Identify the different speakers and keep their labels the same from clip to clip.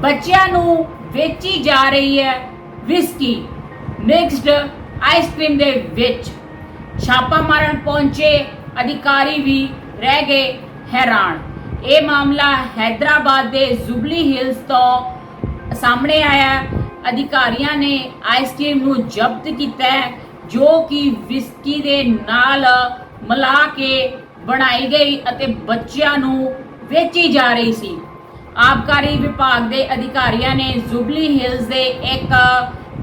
Speaker 1: ਬੱਚਿਆਂ ਨੂੰ ਵੇਚੀ ਜਾ ਰਹੀ ਹੈ ਵਿਸਕੀ ਮਿਕਸਡ ਆਈਸਕ੍ਰੀਮ ਦੇ ਵਿੱਚ। ਛਾਪਾ ਮਾਰਨ ਪਹੁੰਚੇ ਅਧਿਕਾਰੀ ਵੀ ਰਹਿ ਗਏ ਹੈਰਾਨ। ਇਹ ਮਾਮਲਾ ਹైదరాబాద్ ਦੇ ਜ਼ੁਬਲੀ ਹਿਲਸ ਤੋਂ ਸਾਹਮਣੇ ਆਇਆ। ਅਧਿਕਾਰੀਆਂ ਨੇ ਆਈਸਕ੍ਰੀਮ ਨੂੰ ਜ਼ਬਤ ਕੀਤਾ ਜੋ ਕਿ ਵਿਸਕੀ ਦੇ ਨਾਲ ਮਿਲਾ ਕੇ ਬਣਾਈ ਗਈ ਅਤੇ ਬੱਚਿਆਂ ਨੂੰ ਵੇਚੀ ਜਾ ਰਹੀ ਸੀ। ਆਬਕਾਰੀ ਵਿਭਾਗ ਦੇ ਅਧਿਕਾਰੀਆਂ ਨੇ ਜ਼ੁਬਲੀ ਹਿਲਸ ਦੇ ਇੱਕ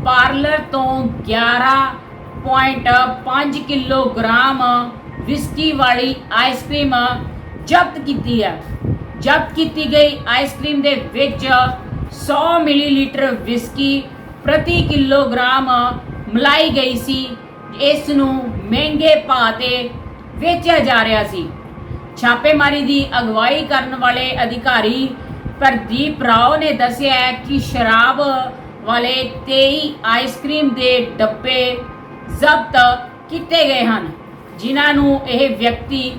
Speaker 1: ਪਾਰਲਰ ਤੋਂ 11.5 ਕਿਲੋਗ੍ਰਾਮ ਵਿਸਕੀ ਵਾਲੀ ਆਈਸਕ੍ਰੀਮ ਜ਼ਬਤ ਕੀਤੀ ਹੈ। ਜ਼ਬਤ ਕੀਤੀ ਗਈ ਆਈਸਕ੍ਰੀਮ ਦੇ ਵਿੱਚ 100 ਮਿਲੀਲੀਟਰ ਵਿਸਕੀ ਪ੍ਰਤੀ ਕਿਲੋਗ੍ਰਾਮ ਮਲਾਈ ਗਈ ਸੀ। ਇਸ ਨੂੰ ਮਹਿੰਗੇ ਭਾਅ ਤੇ ਵੇਚਿਆ ਜਾ ਰਿਹਾ ਸੀ। ਛਾਪੇਮਾਰੀ ਦੀ ਅਗਵਾਈ ਕਰਨ ਵਾਲੇ ਅਧਿਕਾਰੀ ਪ੍ਰਦੀਪ ਰਾਓ ਨੇ ਦੱਸਿਆ ਕਿ ਸ਼ਰਾਬ ਵਾਲੇ 23 ਆਈਸਕ੍ਰੀਮ ਦੇ ਡੱਬੇ ਜ਼ਬਤ ਕੀਤੇ ਗਏ ਹਨ, ਜਿਨ੍ਹਾਂ ਨੂੰ ਇਹ ਵਿਅਕਤੀ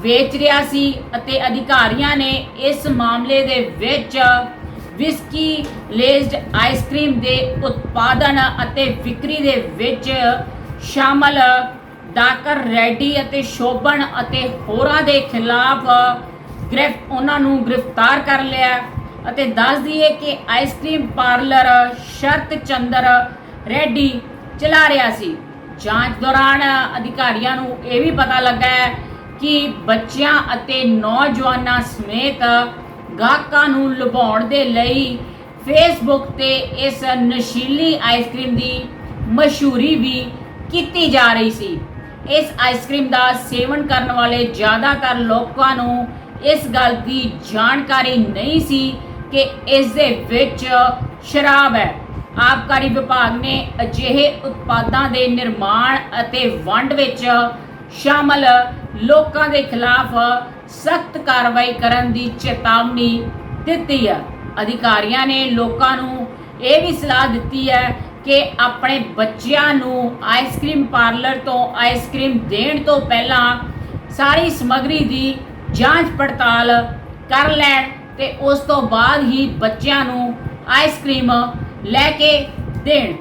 Speaker 1: ਵੇਚ ਰਿਹਾ ਸੀ ਅਤੇ ਅਧਿਕਾਰੀਆਂ ਨੇ ਇਸ ਮਾਮਲੇ ਦੇ ਵਿੱਚ ਵਿਸਕੀ ਲੇਜ਼ਡ ਆਈਸਕ੍ਰੀਮ ਦੇ ਉਤਪਾਦਨ ਅਤੇ ਵਿਕਰੀ ਦੇ ਵਿੱਚ ਸ਼ਾਮਲ ਡਾਕਰ ਰੈਡੀ ਅਤੇ ਸ਼ੋਭਨ ਅਤੇ ਹੋਰਾਂ ਦੇ ਖਿਲਾਫ ਗ੍ਰਿਫ ਉਹਨਾਂ ਨੂੰ ਗ੍ਰਿਫਤਾਰ ਕਰ ਲਿਆ ਅਤੇ ਦੱਸ ਦਈਏ ਕਿ ਆਈਸਕ੍ਰੀਮ ਪਾਰਲਰ ਸ਼ਰਤ ਚੰਦਰ ਰੈਡੀ ਚਲਾ ਰਿਹਾ ਸੀ। ਜਾਂਚ ਦੌਰਾਨ ਅਧਿਕਾਰੀਆਂ ਨੂੰ ਇਹ ਵੀ ਪਤਾ ਲੱਗਾ ਹੈ ਕਿ ਬੱਚਿਆਂ ਅਤੇ ਨੌਜਵਾਨਾਂ ਸਮੇਤ ਗਾਹਕਾਂ ਨੂੰ ਲੁਭਾਉਣ ਦੇ ਲਈ ਫੇਸਬੁੱਕ ਤੇ ਇਸ ਨਸ਼ੀਲੀ ਆਈਸਕ੍ਰੀਮ ਦੀ ਮਸ਼ਹੂਰੀ ਵੀ ਕੀਤੀ ਜਾ ਰਹੀ ਸੀ। ਇਸ ਆਈਸਕ੍ਰੀਮ ਦਾ ਸੇਵਨ ਕਰਨ ਵਾਲੇ ਜ਼ਿਆਦਾਤਰ ਲੋਕਾਂ ਨੂੰ ਇਸ ਗੱਲ ਦੀ ਜਾਣਕਾਰੀ ਨਹੀਂ ਸੀ ਕਿ ਇਸ ਦੇ ਵਿੱਚ ਸ਼ਰਾਬ ਹੈ। ਆਬਕਾਰੀ ਵਿਭਾਗ ਨੇ ਅਜਿਹੇ ਉਤਪਾਦਾਂ ਦੇ ਨਿਰਮਾਣ ਅਤੇ ਵੰਡ ਵਿੱਚ ਸ਼ਾਮਲ ਲੋਕਾਂ ਦੇ ਖਿਲਾਫ ਸਖਤ ਕਾਰਵਾਈ ਕਰਨ ਦੀ ਚੇਤਾਵਨੀ ਦਿੱਤੀ ਹੈ। ਅਧਿਕਾਰੀਆਂ ਨੇ ਲੋਕਾਂ ਨੂੰ ਇਹ ਵੀ ਸਲਾਹ ਦਿੱਤੀ ਹੈ ਕਿ ਆਪਣੇ ਬੱਚਿਆਂ ਨੂੰ ਆਈਸਕ੍ਰੀਮ ਪਾਰਲਰ ਤੋਂ ਆਈਸਕ੍ਰੀਮ ਦੇਣ ਤੋਂ ਪਹਿਲਾਂ ਸਾਰੀ ਸਮੱਗਰੀ ਦੀ ਜਾਂਚ ਪੜਤਾਲ ਕਰ ਲੈਣ ਤੇ ਉਸ ਤੋਂ ਬਾਅਦ ਹੀ ਬੱਚਿਆਂ ਨੂੰ ਆਈਸਕ੍ਰੀਮ ਲੈ ਕੇ ਦੇਣ।